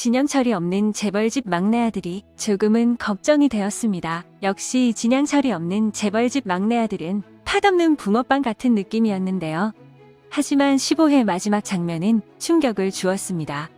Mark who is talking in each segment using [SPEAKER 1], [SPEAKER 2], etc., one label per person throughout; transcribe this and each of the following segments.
[SPEAKER 1] 진양철이 없는 재벌집 막내 아들이 조금은 걱정이 되었습니다. 역시 진양철이 없는 재벌집 막내 아들은 팥없는 붕어빵 같은 느낌이었는데요. 하지만 15회 마지막 장면은 충격을 주었습니다.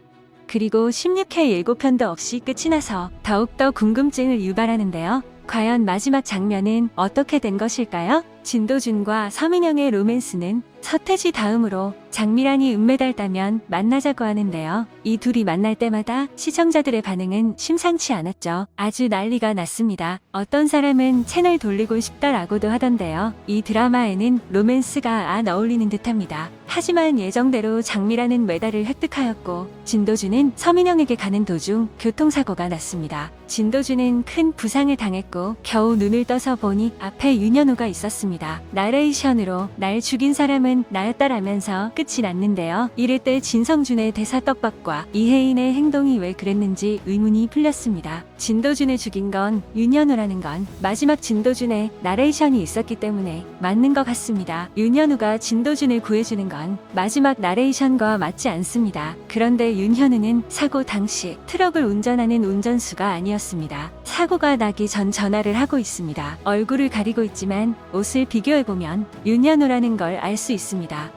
[SPEAKER 1] 그리고 16회 예고편도 없이 끝이 나서 더욱더 궁금증을 유발하는데요. 과연 마지막 장면은 어떻게 된 것일까요? 진도준과 서민영의 로맨스는 서태지 다음으로 장미란이 은메달 따면 만나자고 하는데요. 이 둘이 만날 때마다 시청자들의 반응은 심상치 않았죠. 아주 난리가 났습니다. 어떤 사람은 채널 돌리고 싶다라고도 하던데요. 이 드라마에는 로맨스가 안 어울리는 듯합니다. 하지만 예정대로 장미란은 메달을 획득하였고 진도준은 서민영에게 가는 도중 교통사고가 났습니다. 진도준은 큰 부상을 당했고 겨우 눈을 떠서 보니 앞에 윤현우가 있었습니다. 나레이션으로 날 죽인 사람은 나였다라면서 끝이 났는데요. 이럴 때 진성준의 대사 떡밥과 이혜인의 행동이 왜 그랬는지 의문이 풀렸습니다. 진도준을 죽인 건 윤현우라는 건 마지막 진도준의 나레이션이 있었기 때문에 맞는 것 같습니다. 윤현우가 진도준을 구해주는 건 마지막 나레이션과 맞지 않습니다. 그런데 윤현우는 사고 당시 트럭을 운전하는 운전수가 아니었습니다. 사고가 나기 전 전화를 하고 있습니다. 얼굴을 가리고 있지만 옷을 비교해보면 윤현우라는 걸 알 수 있습니다.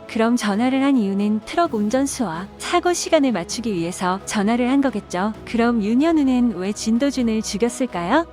[SPEAKER 1] 그럼 전화를 한 이유는 트럭 운전수와 사고 시간을 맞추기 위해서 전화를 한 거겠죠. 그럼 윤현우는 왜 진도준을 죽였을까요?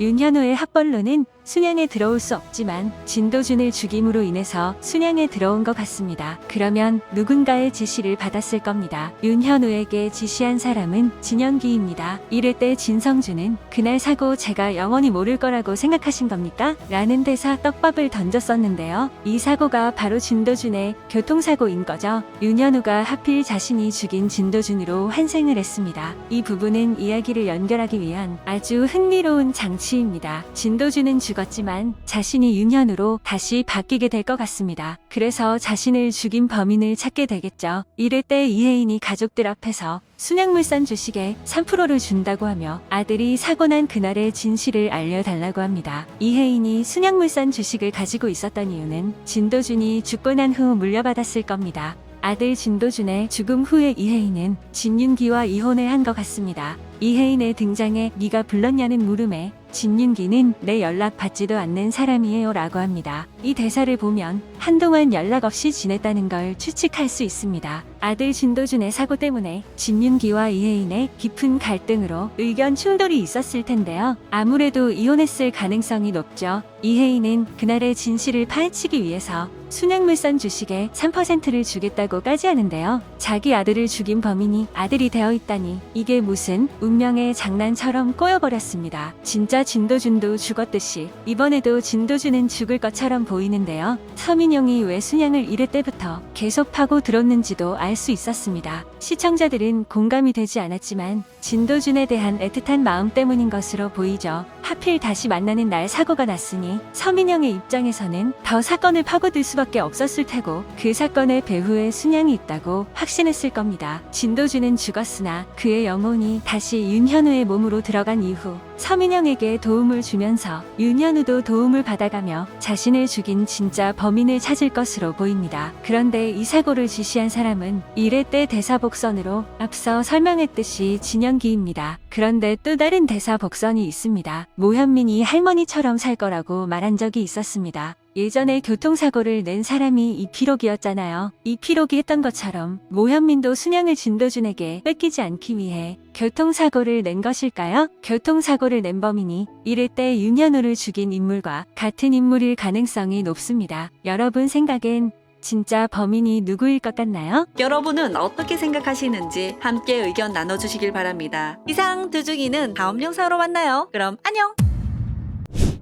[SPEAKER 1] 윤현우의 합벌로는 순양에 들어올 수 없지만 진도준을 죽임으로 인해서 순양에 들어온 것 같습니다. 그러면 누군가의 지시를 받았을 겁니다. 윤현우에게 지시한 사람은 진영기입니다. 이럴 때 진성준은 그날 사고 제가 영원히 모를 거라고 생각하신 겁니까? 라는 대사 떡밥을 던졌었는데요. 이 사고가 바로 진도준의 교통사고인 거죠. 윤현우가 하필 자신이 죽인 진도준으로 환생을 했습니다. 이 부분은 이야기를 연결하기 위한 아주 흥미로운 장치입니다. 진도준은 죽 었지만 자신이 윤현우로 다시 바뀌게 될 것 같습니다. 그래서 자신을 죽인 범인을 찾게 되겠죠. 이럴 때 이혜인이 가족들 앞에서 순양물산 주식에 3%를 준다고 하며 아들이 사고 난 그날의 진실을 알려달라고 합니다. 이혜인이 순양물산 주식을 가지고 있었던 이유는 진도준이 죽고 난 후 물려받았을 겁니다. 아들 진도준의 죽음 후에 이혜인은 진윤기와 이혼을 한 것 같습니다. 이혜인의 등장에 네가 불렀냐는 물음에 진윤기는 내 연락 받지도 않는 사람이에요 라고 합니다. 이 대사를 보면 한동안 연락 없이 지냈다는 걸 추측할 수 있습니다. 아들 진도준의 사고 때문에 진윤기와 이혜인의 깊은 갈등으로 의견 충돌이 있었을 텐데요. 아무래도 이혼했을 가능성이 높죠. 이혜인은 그날의 진실을 파헤치기 위해서 순양물산 주식의 3%를 주겠다고까지 하는데요. 자기 아들을 죽인 범인이 아들이 되어 있다니 이게 무슨 운명의 장난처럼 꼬여버렸습니다. 진짜 진도준도 죽었듯이 이번에도 진도준은 죽을 것처럼 보이는데요. 서민영이 왜 순양을 이럴 때부터 계속 파고 들었는지도 알 수 있었습니다. 시청자들은 공감이 되지 않았지만 진도준에 대한 애틋한 마음 때문인 것으로 보이죠. 하필 다시 만나는 날 사고가 났으니 서민영의 입장에서는 더 사건을 파고들 수밖에 없었을 테고 그 사건의 배후에 순양이 있다고 확신했을 겁니다. 진도준은 죽었으나 그의 영혼이 다시 윤현우의 몸으로 들어간 이후 서민영에게 도움을 주면서 윤현우도 도움을 받아가며 자신을 죽인 진짜 범인을 찾을 것으로 보입니다. 그런데 이 사고를 지시한 사람은 이래 때 대사복선으로 앞서 설명했듯이 진영기입니다. 그런데 또 다른 대사복선이 있습니다. 모현민이 할머니처럼 살 거라고 말한 적이 있었습니다. 예전에 교통사고를 낸 사람이 이피록이었잖아요. 이피록이 했던 것처럼 모현민도 순양을 진도준에게 뺏기지 않기 위해 교통사고를 낸 것일까요? 교통사고를 낸 범인이 이럴 때 윤현우를 죽인 인물과 같은 인물일 가능성이 높습니다. 여러분 생각엔 진짜 범인이 누구일 것 같나요?
[SPEAKER 2] 여러분은 어떻게 생각하시는지 함께 의견 나눠주시길 바랍니다. 이상 두중이는 다음 영상으로 만나요. 그럼 안녕!